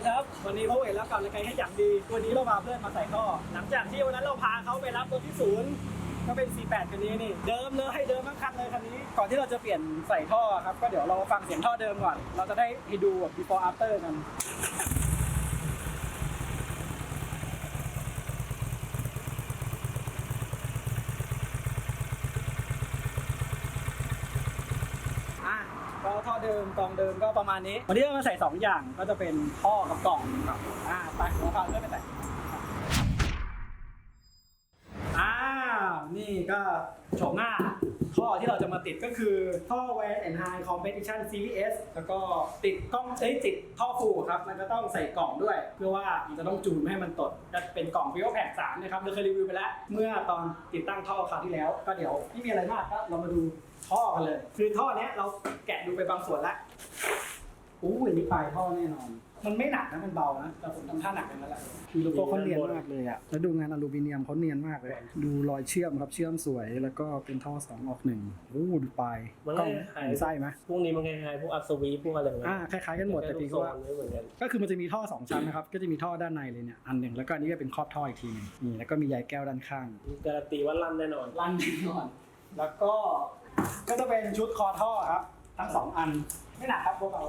ดีครับ วันนี้พบเอกแล้วกับรายการให้อย่างดี วันนี้เราพาเพื่อนมาใส่ท่อ หลังจากที่วันนั้นเราพาเขาไปรับรถที่ศูนย์ก็เป็น C8 คันนี้นี่เดิมเลยเดิมทั้งคันเลยคันนี้ ก่อนที่เราจะเปลี่ยนใส่ท่อครับก็เดี๋ยวเราฟังเสียงท่อเดิมก่อน เราจะได้ให้ดูแบบ before after กัน อะก็ท่อเดิ มกล่องเดิมก็ประมาณนี้ วันนี้เรามาใส่สองอย่างก็จะเป็นท่อกับกล่องครับอ่าไปเราพาเลื่อนไปใส่อ้าวนี่ก็โฉมหน้า ท่อที่เราจะมาติดก็คือท่อ w a n and High Competition CVS แล้วก็ติดกล้องเอ้ยติดท่อฟูครับมันก็ต้องใส่กล่องด้วย เพื่อว่ามันจะต้องจูนไม่ให้มันตดจะเป็นกล่อง p ิ o แพ k 3นะครับเราเคยรีวิวไปแล้ว เมื่อตอนติดตั้งท่อคราวที่แล้ว ก็เดี๋ยวไม่มีอะไรมากก็เรามาดูท่อกันเลย คือท่อเนี้ยเราแกะดูไปบางส่วนแล้ว อู้ยนี่ปลายท่อแน่นอน มันไม่หนักนะมันเบานะแต่ผมทำท่าหนักกันแล้วแหละคือโลโก้เขาเนียนมากเลยอะแล้วดูงานอลูมิเนียมเขาเนียนมากเลย ดูรอยเชื่อมครับเชื่อมสวย แล้วก็เป็นท่อสองออกหนึ่งโอ้ดูปลายมันกก็ล้องคล้ายเห็นไส้ไหมพวกนี้มันคล้ายๆพวกอัพสวีพวกอะไรแบบอ่าคล้ายๆกันหมดแต่เพียงแค่ว่า ไม่เหมือนกันก็คือมันจะมีท่อสองชั้นนะครับ ก็จะมีท่อด้านในเลยเนี่ยอันหนึ่งแล้วก็อันนี้ก็เป็นครอบท่ออีกทีหนึงนี่แล้วก็มีใยแก้วด้านข้าง การันตีว่าลั่นแน่นอน ลั่นแน่นอน แล้วก็ก็จะเป็นชุดคอท่อครับ ทั้งสองอัน ไม่หนักครับพวกเรา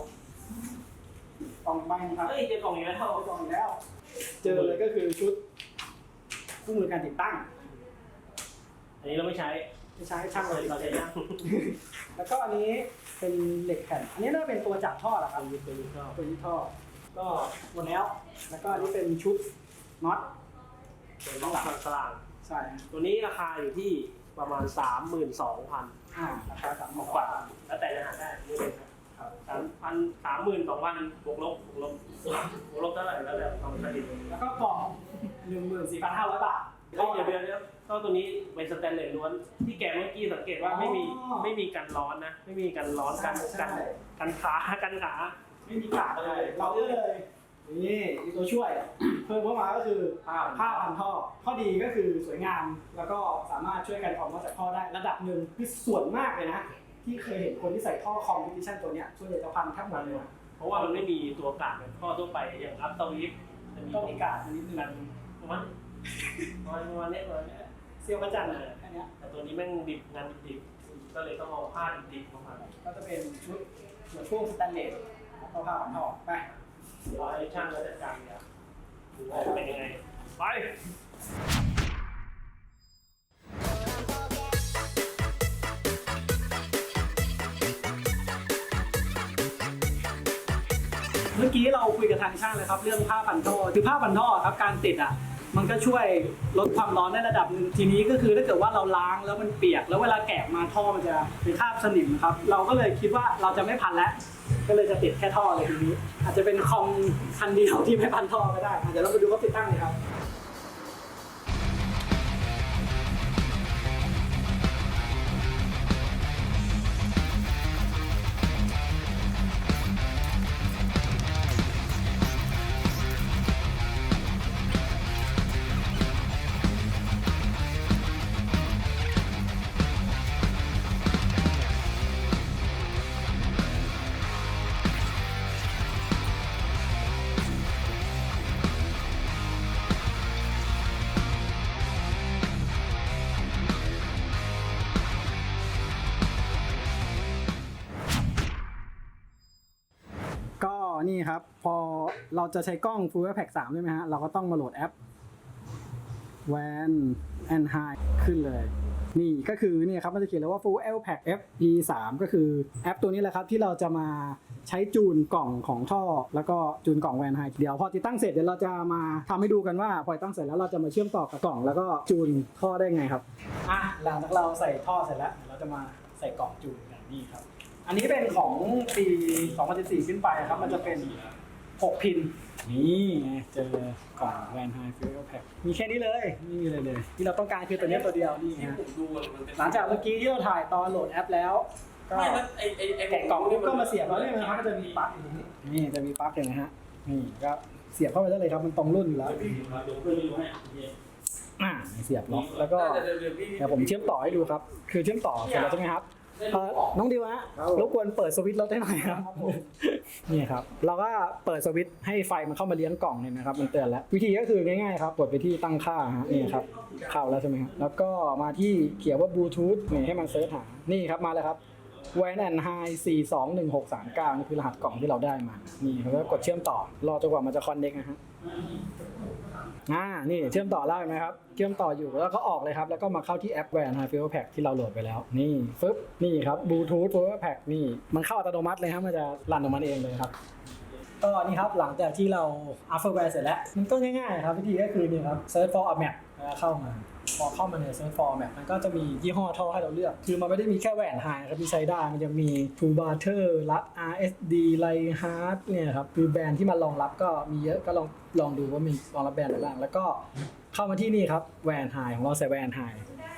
กล่องใบนะครับ เฮ้ยเจอกล่องอีกแล้วเอากล่องอีกแล้ว เจอเลยก็คือชุดคู่มือการติดตั้ง อันนี้เราไม่ใช้ที่ใช้ช่างเลยเราใช้ย่างแล้วก็อันนี้เป็นเหล็กแผ่น อันนี้น่าจะเป็นตัวจับท่อแหละครับยึดตัวนี้ก็ตัวนี้ท่อ ก็หมดแล้ว แล้วก็อันนี้เป็นชุดน็อตเป็นต้องหลักกลางใช่ฮะตัวนี้ราคาอยู่ที่ประมาณ32,000อ่าราคาสามหมื่นกว่าแล้วแต่จะหาได้นี่เลยครับ สามพันสามหมื่นสองพันบวกลบบวกลบบวกลบเท่าไหร่แล้วแต่ความผลิตแล้วก็กล่องหนึ่งหมื่นสี่พันห้าร้อยบาทเฮ้ยเดี๋ยวเดี๋ยวเดี๋ยวก็ตัวนี้เป็นสแตนเลสล้วน ที่แกะเมื่อกี้สังเกตว่าไม่มีไม่มีกันร้อนนะ ไม่มีกันร้อนกันกันกันขากันขาไม่มีกากเลย เราก็เลยนี่มีตัวช่วยเพิ่มเข้ามาก็คือผ้าผ้าพันท่อข้อดีก็คือสวยงามแล้วก็สามารถช่วยกันออกมาจากท่อได้ระดับหนึ่งคือส่วนมากเลยนะ ที่เคยเห็นคนที่ใส่ท่อคอมพิวชั่นตัวเนี้ยส่วนใหญ่จะพันแทบหมดเลยนะเพราะว่ามันไม่มีตัวกาดเหมือนท่อทั่วไปอย่างอัพตวิฟจะมีต้องมีกาดอันนิดนึงกันประมาณประมาณประมาณเนี้ยประมาณเนี้ยเซียวพระจันทร์เลยอันเนี้ยแต่ตัวนี้แม่งดิบงานดิบๆก็เลยต้องเอาผ้าดิบๆมาพันก็จะเป็นชุดเหมือนพวกสแตนเลสแล้วก็ผ้าพันท่อไปเดี๋ยวให้ช่างเขาจัดการเนี่ยดูว่าเป็นยังไงไป อกี้เราคุยกับทางช่างเลยครับ เรื่องผ้าพันท่อคือผ้าพันท่อครับการติดอะ มันก็ช่วยลดความร้อนได้ระดับหนึ่งทีนี้ก็คือถ้าเกิดว่าเราล้างแล้วมันเปียก แล้วเวลาแกะมาท่อมันจะเป็นคราบสนิมครับ เราก็เลยคิดว่าเราจะไม่พันแล้ว ก็เลยจะติดแค่ท่อเลยทีนี้ อาจจะเป็นคอมคันเดียวที่ไม่พันท่อก็ได้เดี๋ยวเราไปดูว่าติดตั้งเลยครับ นี่ครับ พอเราจะใช้กล้อง Full Pack 3ใช่ไหมฮะ เราก็ต้องมาโหลดแอป Van and High ขึ้นเลย นี่ก็คือนี่ครับมันจะเขียนเลยว่า Full L Pack FP 3ก็คือแอปตัวนี้แหละครับ ที่เราจะมาใช้จูนกล่องของท่อ แล้วก็จูนกล่องแวนไฮเดี๋ยวพอติดตั้งเสร็จเดี๋ยวเราจะมาทำให้ดูกันว่า พอติดตั้งเสร็จแล้วเราจะมาเชื่อมต่อกับกล่อง แล้วก็จูนท่อได้ไงครับอะหลังจากเราใส่ท่อเสร็จแล้วเดี๋ยวเราจะมาใส่กล่องจูนกันนี่ครับ อันนี้เป็นของปี2014ขึ้นไปครับ มันจะเป็น 6 พิน นี่ไงเจอกล่องแวนไฮฟิลแพ็คมีแค่นี้เลยไม่มีเลยเลย ที่เราต้องการคือตัวเนี้ยตัวเดียวนี่ฮะผมดูมันเป็นหลังจากเมื่อกี้ที่เราถ่ายตอนโหลดแอปแล้ว ก็ไม่มันไอไอไอแกะกล่องก็มาเสียบแล้วเนี่ยนะครับมันจะมีปลั๊กอยู่ตรงนี้นี่จะมีปลั๊กเห็นไหมฮะนี่ก็เสียบเข้าไปได้เลยครับมันตรงรุ่นอยู่แล้วเดี๋ยวเพื่อนดูให้อ่าเสียบล็อกแล้วก็เดี๋ยวผมเชื่อมต่อให้ดูครับ คือเชื่อมต่อเสร็จแล้วใช่ไหมครับ เอ่อน้องดิวฮะครับผม รบกวนเปิดสวิตช์รถให้หน่อยครับนี่ครับ เราก็เปิดสวิตช์ให้ไฟมันเข้ามาเลี้ยงกล่องเนี่ยนะครับ มันเตือนแล้ว วิธีก็คือง่ายๆครับกดไปที่ตั้งค่าฮะนี่ครับ เข้าแล้วใช่ไหมครับแล้วก็มาที่เขียนว่าบลูทูธนี่ให้มันเซิร์ชหานี่ครับมาแล้วครับ w a n and High 4 2 1 6 3 9นี่คือรหัสกล่องที่เราได้มา นี่แล้วก็กดเชื่อมต่อ รอจนกว่ามันจะคอนเน็กนะฮะ อ่านี่เชื่อมต่อได้ไหมครับเชื่อมต่ออยู่แล้วก็ออกเลยครับ แล้วก็มาเข้าที่แอปแวนไฮฟิวแพ็กที่เราโหลดไปแล้ว นี่ฟึบนี่ครับบลูทูธฟิวแพ็กนี่มันเข้าอัตโนมัติเลยครับมันจะรันของมันเองเลยครับก็นี่ครับหลังจากที่เราอัพเฟอร์แวร์เสร็จแล้ว มันก็ง่ายๆครับวิธีก็คือนี่ครับ search for a map แล้วเข้ามา อเข้ามาใน search for a map มันก็จะมียี่ห้อท่อให้เราเลือก คือมันไม่ได้มีแค่แหวนไฮครับที่ใช้ได้มันจะมี True Barter รัด RSD l i g h a r t เนี่ยครับคือแบรนด์ที่มันรองรับก็มีเยอะก็ลองลองดูว่ามีรองรับแบรนด์อะไรบ้างแล้วก็เข้ามาที่นี่ครับแวนไฮของเราใส่แวนไฮ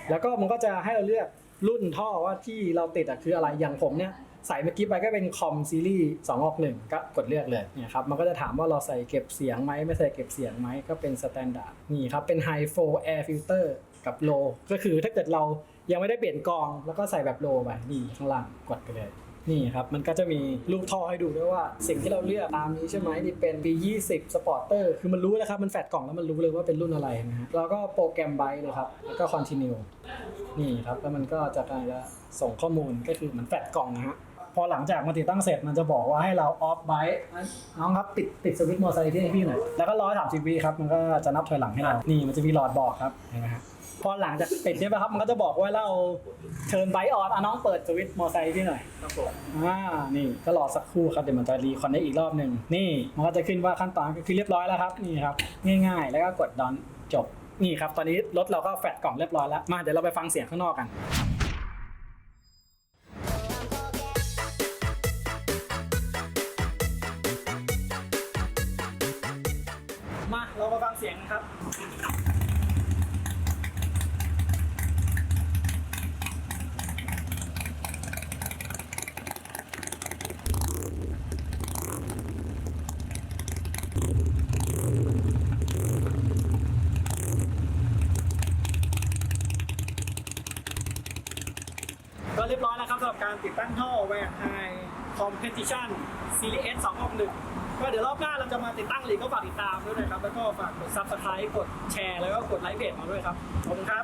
แล้วก็มันก็จะให้เราเลือกรุ่นท่อว่าที่เราติดอะคืออะไรอย่างผมเนี่ยใส่เมื่อกี้ไปก็เป็นคอมซีรีส์2องออก1ก็กดเลือกเลยเนี่ยครับมันก็จะถามว่าเราใส่เก็บเสียงไหมไม่ใส่เก็บเสียงไหมก็เป็นสแตนดาร์ดนี่ครับเป็น High Flow Air Filter กับ Low ก็คือถ้าเกิดเรายังไม่ได้เปลี่ยนกองแล้วก็ใส่แบบ Low ไปนี่ข้างล่างกดไปเลยนี่ครับ มันก็จะมีรูปท่อให้ดูด้วยว่าสิ่งที่เราเลือกตามนี้ใช่ไหมนี่เป็น B20 Sporter คือมันรู้แล้วครับ มันแฟดกล่องแล้วมันรู้เลยว่าเป็นรุ่นอะไรนะฮะแล้วก็โปรแกรมไบต์เลยครับ แล้วก็ Continue นี่ครับ แล้วมันก็จะการจะส่งข้อมูลก็คือเหมือนแฟดกล่องนะฮะ พอหลังจากมันติดตั้งเสร็จมันจะบอกว่าให้เราออฟไบต์น้องครับปิดปิดสวิตช์มอเตอร์ไซค์ที่ให้พี่หน่อย แล้วก็ร้อยสามสิบวิครับมันก็จะนับถอยหลังให้เรานี่มันจะมีหลอดบอกครับเห็นไหมฮะพอหลังจากปิดใช่ไหมครับ มันก็จะบอกว่าเราเทิร์นไบต์ออนอะน้องเปิดสวิตช์มอเตอร์ไซค์พี่หน่อยครับผมอ่านี่ก็รอสักครู่ครับเดี๋ยวมันจะรีคอนเนคอีกรอบหนึ่งนี่มันก็จะขึ้นว่าขั้นตอนก็คือเรียบร้อยแล้วครับนี่ครับง่ายๆ แล้วก็กดดอนจบนี่ครับตอนนี้รถเราก็แฟดกล่องเรียบร้อยแล้วมาเดี๋ยวเราไปฟังเสียงข้างนอกกัน มาเรามาฟังเสียงกันครับก็เรียบร้อยแล้วครับสำหรับการติดตั้งท่อแวร์ไฮคอมเพติชันซีรีส์ S 2 6 1 ก็เดี๋ยวรอบหน้าเราจะมาติดตั้งหลีกก็ฝากติดตามด้วยนะครับ แล้วก็ฝากกดซับสไครต์กดแชร์แล้วก็กดไลค์เพจมาด้วยครับ ขอบคุณครับ